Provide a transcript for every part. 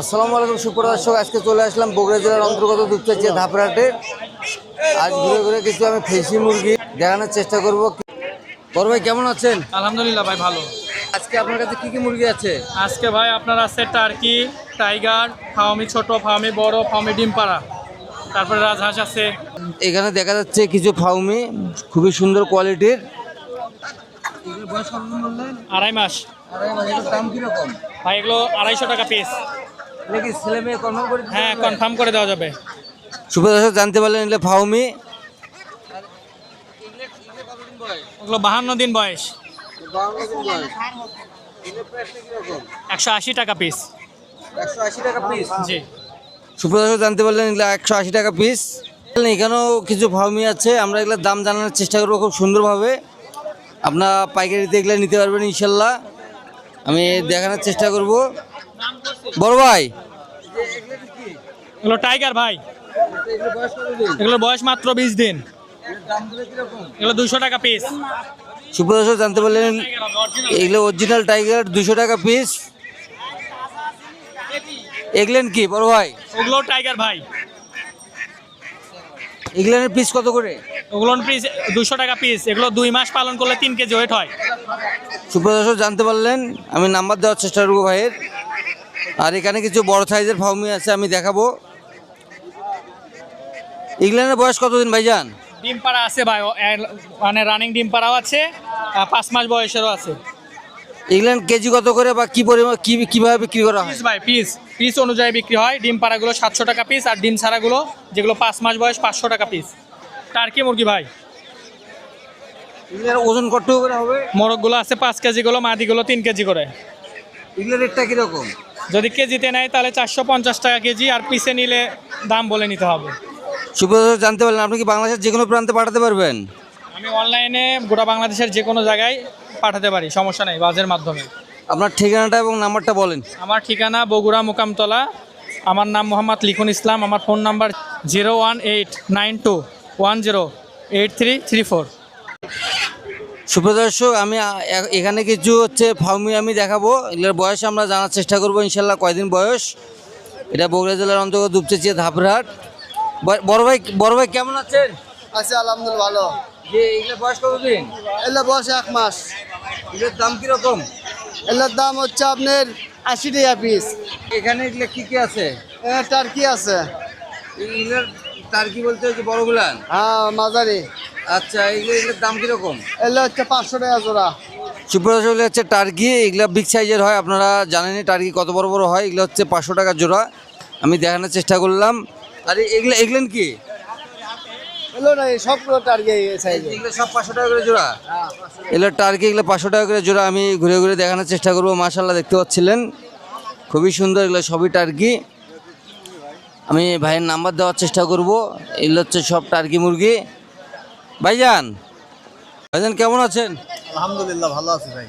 আসসালামু আলাইকুম সুপ্র দর্শক। আজকে চলে আসলাম বগুড়া জেলার অন্তর্গত দুপচাচিয়া ধাপরাটে আজ ঘুরে ঘুরে কিছু আমি ফেসি মুরগি দেখানোর চেষ্টা করব। বড় ভাই কেমন আছেন? আলহামদুলিল্লাহ ভাই ভালো। আজকে আপনার কাছে কি কি মুরগি আছে? আজকে ভাই আপনার আছে টার্কি টাইগার ফাওমি ছোট ফাওমি বড় ফাওমি ডিম পাড়া। তারপরে রাজহাঁস আছে। এখানে দেখা যাচ্ছে কিছু ফাউমি খুবই সুন্দর কোয়ালিটির। আড়াই মাস। আড়াই মাস দাম কীরকম? ভাই এগুলো আড়াইশো টাকা পিস নাকি ছেলে মেয়ে কনফার্ম করে হ্যাঁ কনফার্ম করে দেওয়া যাবে। দর্শক জানতে পারলেন ফাউমি। ওগুলো বাহান্ন দিন বয়স। একশো আশি টাকা পিস টাকা পিস জি। জানতে পারলেন এগুলো একশো আশি টাকা পিস এখানেও কিছু ফার্মি আছে আমরা এগুলোর দাম জানানোর চেষ্টা করব খুব সুন্দরভাবে। আপনার পাইকারিতে এগুলো নিতে পারবেন ইনশাল্লাহ। আমি দেখানোর চেষ্টা করব। বড় ভাই। এগুলো টাইগার ভাই। এগুলোর বয়স মাত্র বিশ দিন। এগুলো দুশো টাকা পিস সুপ্রদর্শক জানতে পারলেন এগুলো অরিজিনাল টাইগার দুশো টাকা পিস এগুলেন কি বড় ভাই? ওগুলো টাইগার ভাই। এগুলেনের পিস কত করে? ওগুলো পিস দুশো টাকা পিস এগুলো দুই মাস পালন করলে তিন কেজি ওয়েট হয়। সুপ্রদর্শক জানতে পারলেন আমি নাম্বার দেওয়ার চেষ্টা করব ভাইয়ের। আর এখানে কিছু বড় সাইজের ফাউমি আছে আমি দেখাবো। ইংল্যান্ডের বয়স কতদিন ভাইজান? ডিম পাড়া আছে ভাই মানে রানিং ডিম পাড়াও আছে পাঁচ মাস বয়সেরও আছে। ইংল্যান্ড কেজি কত করে বা কি পরিমাণ কি কীভাবে বিক্রি করা হয়? ভাই পিস পিস অনুযায়ী বিক্রি হয়। ডিম পাড়াগুলো সাতশো টাকা পিস আর ডিম ছাড়াগুলো যেগুলো পাঁচ মাস বয়স পাঁচশো টাকা পিস টার্কি মুরগি ভাই। ওজন কত করে হবে? মোরগগুলো আছে পাঁচ কেজিগুলো মাদিগুলো তিন কেজি করে। ইংল্যান্ড রেটটা কীরকম? যদি কেজিতে নেয় তাহলে চারশো পঞ্চাশ টাকা কেজি আর পিসে নিলে দাম বলে নিতে হবে। সুপ্রদর্শক জানতে পারলেন আপনি কি বাংলাদেশের যে কোনো প্রান্তে পাঠাতে পারবেন? আমি অনলাইনে গোটা বাংলাদেশের যে কোনো জায়গায় পাঠাতে পারি সমস্যা নেই বাজের মাধ্যমে। আপনার ঠিকানাটা এবং নাম্বারটা বলেন। আমার ঠিকানা বগুড়া মোকামতলা আমার নাম মোহাম্মদ লিখুন ইসলাম আমার phone number zero one eight nine two one zero eight three three four. সুপ্রদর্শক আমি এখানে কিছু হচ্ছে ফাউমি আমি দেখাবো। এগুলোর বয়স আমরা জানার চেষ্টা করব ইনশাল্লাহ কয়দিন বয়স? এটা বগুড়া জেলার অন্তর্গত দুপচেচিয়া ধাপরহাট বড় ভাই বড় ভাই কেমন আছেন? আছে আলহামদুলিল্লাহ ভালো। যে এগুলোর বয়স কতদিন? এলে বয়স এক মাস। এগুলোর দাম কীরকম? এলের দাম হচ্ছে আপনার আশি টাকা পিস এখানে এগুলো কি কি আছে? টার্কি আছে। এগুলোর তার কি বলতে হচ্ছে বড়গুলান? হ্যাঁ মাঝারি। আচ্ছা এগুলো এগুলোর দাম কীরকম? এলে হচ্ছে পাঁচশো টাকা জোড়া। সুপ্রদর্শক এগুলো হচ্ছে টার্কি এগুলো বিগ সাইজের হয় আপনারা জানেনই টার্কি কত বড় বড় হয় এগুলো হচ্ছে পাঁচশো টাকা জোড়া। আমি দেখানোর চেষ্টা করলাম। আর এগুলো এগুলেন কি? এগুলো সব পাঁচশো টাকা করে জোড়া? এগুলো টার্কি এগুলো পাঁচশো টাকা করে জোড়া আমি ঘুরে ঘুরে দেখানোর চেষ্টা করব। মাশাল্লাহ দেখতে পাচ্ছিলেন? খুবই সুন্দর এগুলো সবই টার্কি। আমি ভাইয়ের নাম্বার দেওয়ার চেষ্টা করব। এগুলো হচ্ছে সব টার্কি মুরগি। ভাইজান ভাইজান কেমন আছেন? আলহামদুলিল্লাহ ভালো আছে ভাই।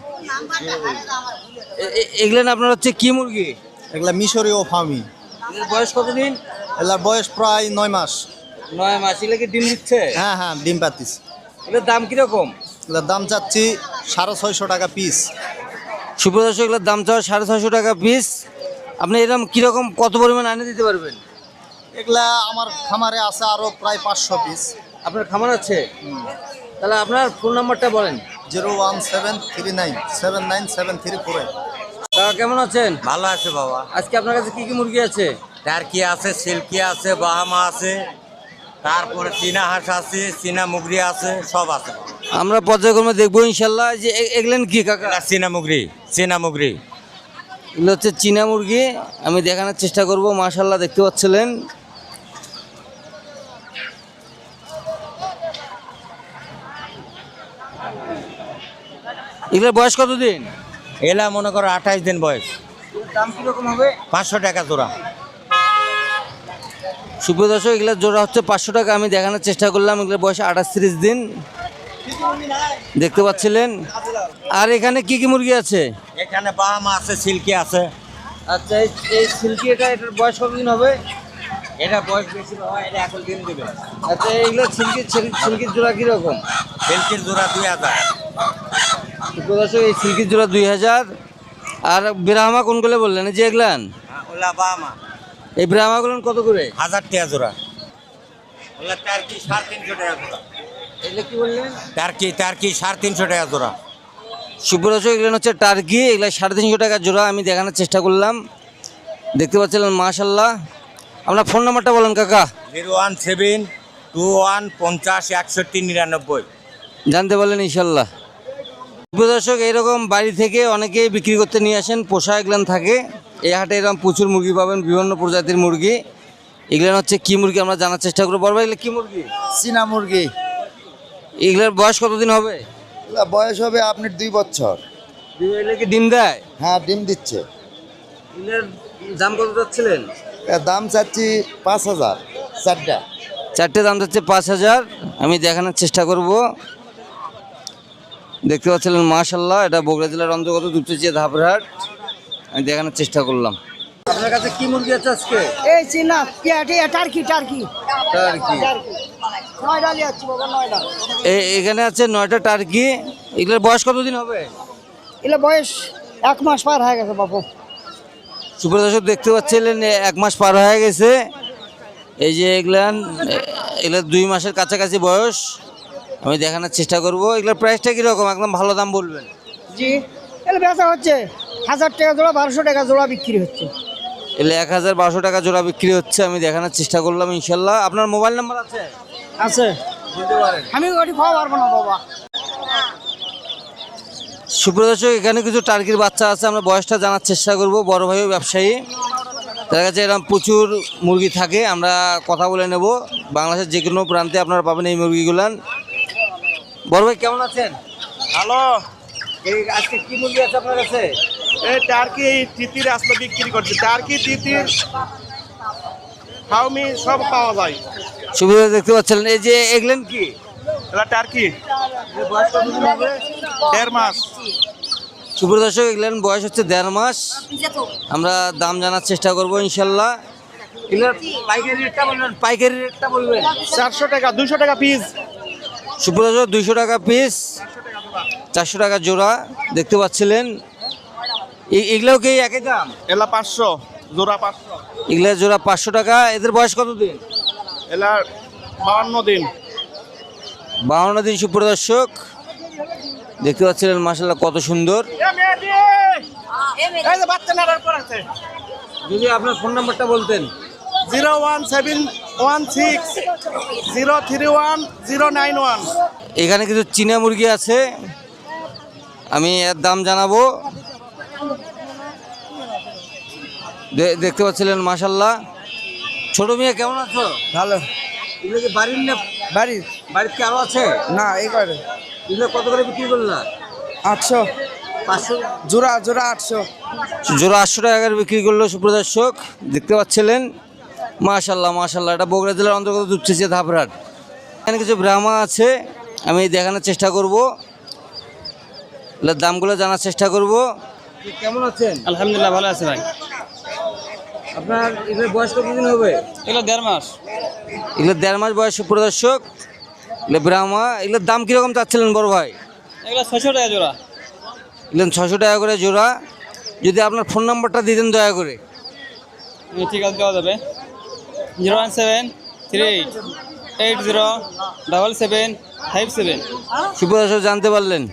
এ- এ- এগুলো আপনার হচ্ছে কি মুরগি? এগুলা মিশরীয় ফার্মি এগুলোর বয়স কতদিন? এলার বয়স প্রায় নয় মাস। নয় মাস এগুলো কি ডিম দিচ্ছে? হ্যাঁ হ্যাঁ ডিম পাতিস। এগুলোর দাম কীরকম? এগুলোর দাম চাচ্ছি সাড়ে ছয়শো টাকা পিস সুপ্রদর্শক এগুলোর দাম চাও সাড়ে ছয়শো টাকা পিস আপনি এরকম কীরকম কত পরিমাণ আনে দিতে পারবেন? এগুলা আমার খামারে আছে আরও প্রায় পাঁচশো পিস আপনার খামার আছে? তাহলে আপনার ফোন নাম্বারটা বলেন। Zero one seven three nine seven nine seven three four কাকা কেমন আছেন? ভালো আছে বাবা। আজকে আপনার কাছে কি কি মুরগি আছে? টার্কি আছে? সিল্কি আছে বাহামা আছে তারপরে চীনা হাঁস আছে চীনা মুগরি আছে সব আছে। আমরা পর্যায়ক্রমে দেখব ইনশাল্লাহ যে এগুলেন কি কাকা? চীনা মুগরি চীনা মুগরি। এগুলো হচ্ছে চীনা মুরগি। আমি দেখানোর চেষ্টা করব মাশাল্লাহ দেখতে পাচ্ছিলেন। এগুলোর বয়স কতদিন? এলা মনে করো আঠাইশ দিন বয়স। দাম কীরকম হবে? পাঁচশো টাকা জোড়া। সুপ্রদর্শক এগুলোর জোড়া হচ্ছে পাঁচশো টাকা। আমি দেখানোর চেষ্টা করলাম এগুলোর বয়স আঠাশ তিরিশ দিন। দেখতে পাচ্ছিলেন? আর এখানে কি কি মুরগি আছে? এখানে বাহামা আছে সিল্কি আছে। আচ্ছা এই- সিল্কি এটা এটার বয়স কতদিন হবে? এটা বয়স বেশি বাবা এটা এখন দিন দেবে। আচ্ছা এইগুলো সিল্কি সিল্কির জোড়া কীরকম? সিল্কির জোড়া দুই হাজার। সুপ্রদর্শক এই সিল্কির জোড়া দুই হাজার। আর বিরাহামা কোনগুলো বললেন? যে এগুলান? বাহামা। এই ব্রাহ্মাগুলো কত করে? হাজার টাকা জোড়া। টার্কি সাড়ে তিনশো টাকা জোড়া। এগুলো কি বললেন? টার্কি টার্কি সাড়ে তিনশো টাকা জোড়া। সুপ্রদর্শক এগুলো হচ্ছে টার্কি এগুলো সাড়ে তিনশো টাকা জোড়া আমি দেখানোর চেষ্টা করলাম। দেখতে পাচ্ছিলেন মাশাল্লাহ আপনার ফোন নাম্বারটা বলেন কাকা। Zero one seven two one পঞ্চাশ একষট্টি নিরানব্বই। জানতে পারলেন ইনশাল্লাহ সুপ্রদর্শক এরকম বাড়ি থেকে অনেকেই বিক্রি করতে নিয়ে আসেন। পোষা এগুলান থাকে। এই হাটে এরকম প্রচুর মুরগি পাবেন বিভিন্ন প্রজাতির মুরগি। এগুলো হচ্ছে কি মুরগি আমরা জানার চেষ্টা করব। বড় ভাই এগুলো কি মুরগি? চীনা মুরগি। এগুলোর বয়স কতদিন হবে? এগুলা বয়স হবে আপনার দুই বছর। এগুলো কি ডিম দেয়? হ্যাঁ ডিম দিচ্ছে। এগুলোর দাম কত যাচ্ছিলেন এর দাম চাচ্ছি পাঁচ হাজার চারটা। চারটে দাম যাচ্ছে পাঁচ হাজার। আমি দেখানোর চেষ্টা করব। দেখতে পাচ্ছিলেন মাশাল্লাহ এটা বগুড়া জেলার অন্তর্গত দুপচেচিয়া ধাপরহাট। আমি দেখানোর চেষ্টা করলাম। আপনার কাছে কি মুরগি আছে আজকে? এই চিনা টার্কি টার্কি। টার্কি। নয়ডা বাবা নয়ডা এখানে আছে নয়টা টার্কি। এগুলোর বয়স কতদিন হবে? এগুলো বয়স এক মাস পার হয়ে গেছে বাপু। দেখতে পাচ্ছিলেন এক মাস পার হয়ে গেছে। এই যে এগুলান এগুলো দুই মাসের কাছাকাছি বয়স। আমি দেখানোর চেষ্টা করব। এগুলোর প্রাইসটা কীরকম? একদম ভালো দাম বলবেন। জি এগুলো বেচা হচ্ছে হাজার টাকা জোড়া বারোশো টাকা জোড়া বিক্রি হচ্ছে। এলে এক হাজার বারোশো টাকা জোড়া বিক্রি হচ্ছে আমি দেখানোর চেষ্টা করলাম ইনশাল্লাহ। আপনার মোবাইল নাম্বার আছে? আছে। আমি ওটি খাওয়া পারব না বাবা। সুপ্রদর্শক এখানে কিছু টার্কির বাচ্চা আছে আমরা বয়সটা জানার চেষ্টা করব বড় ভাইও ব্যবসায়ী। তার কাছে এরকম প্রচুর মুরগি থাকে আমরা কথা বলে নেব। বাংলাদেশের যে কোনো প্রান্তে আপনারা পাবেন এই মুরগিগুলান। বড় ভাই কেমন আছেন? হ্যালো এই আজকে কি মুরগি আছে আপনার কাছে? এই টার্কি তিতির আসলে বিক্রি করছে। টার্কি তিতির হাউমি সব পাওয়া যায়। সুবিধা দেখতে পাচ্ছিলেন এই যে এগুলেন কি? এটা টার্কি। দেড় মাস। সুপ্রদর্শক এগুলেন বয়স হচ্ছে দেড় মাস। আমরা দাম জানার চেষ্টা করব ইনশাল্লাহ। পাইকারি রেটটা বলবেন? পাইকারি রেটটা বলবেন? চারশো টাকা দুশো টাকা পিস সুপ্রদর্শক দুইশো টাকা পিস চারশো টাকা জোড়া দেখতে পাচ্ছিলেন। এগুলোও কি একই দাম? এলা পাঁচশো জোড়া পাঁচশো। এগুলো জোড়া পাঁচশো টাকা এদের বয়স কত দিন এলা বাউন্ন দিন। বাউন্ন দিন সুপ্রদর্শক দেখতে পাচ্ছিলেন মাসাল্লাহ কত সুন্দর। যদি আপনার ফোন নাম্বারটা বলতেন। Zero one seven one six zero three one zero nine one. এখানে কিছু চীনা মুরগি আছে। আমি এর দাম জানাব। দেখতে পাচ্ছিলেন মাসাল্লাহ ছোট মেয়ে কেমন আছো? ভালো। এগুলো কি বাড়ির না বাড়ির। বাড়িতে আরও আছে? না এই করে এগুলো কত করে বিক্রি করলা? আটশো। পাঁচশো? জোড়া জোড়া আটশো। জোড়া আটশো টাকা করে বিক্রি করল সুপ্রদর্শক দেখতে পাচ্ছিলেন মাশাল্লাহ মাশাল্লাহ এটা বগুড়া জেলার অন্তর্গত দুপচেচিয়া ধাপরাট। এখানে কিছু ব্রাহ্মা আছে আমি দেখানোর চেষ্টা করব। দামগুলো জানার চেষ্টা করব। কেমন আছেন? আলহামদুলিল্লাহ ভালো আছে ভাই। আপনার এগুলোর বয়স কতদিন হবে? এগুলো দেড় মাস। এগুলোর দেড় মাস বয়স সুপ্রদর্শক এগুলো ব্রাহ্মা এগুলোর দাম কীরকম চাচ্ছিলেন বড় ভাই? এগুলো ছশো টাকা জোড়া। এগুলো ছশো টাকা করে জোড়া। যদি আপনার ফোন নাম্বারটা দিতেন দয়া করে। ঠিক আছে দেওয়া যাবে। Zero one seven three eight eight zero double seven five seven. সুপ্রদর্শক জানতে পারলেন?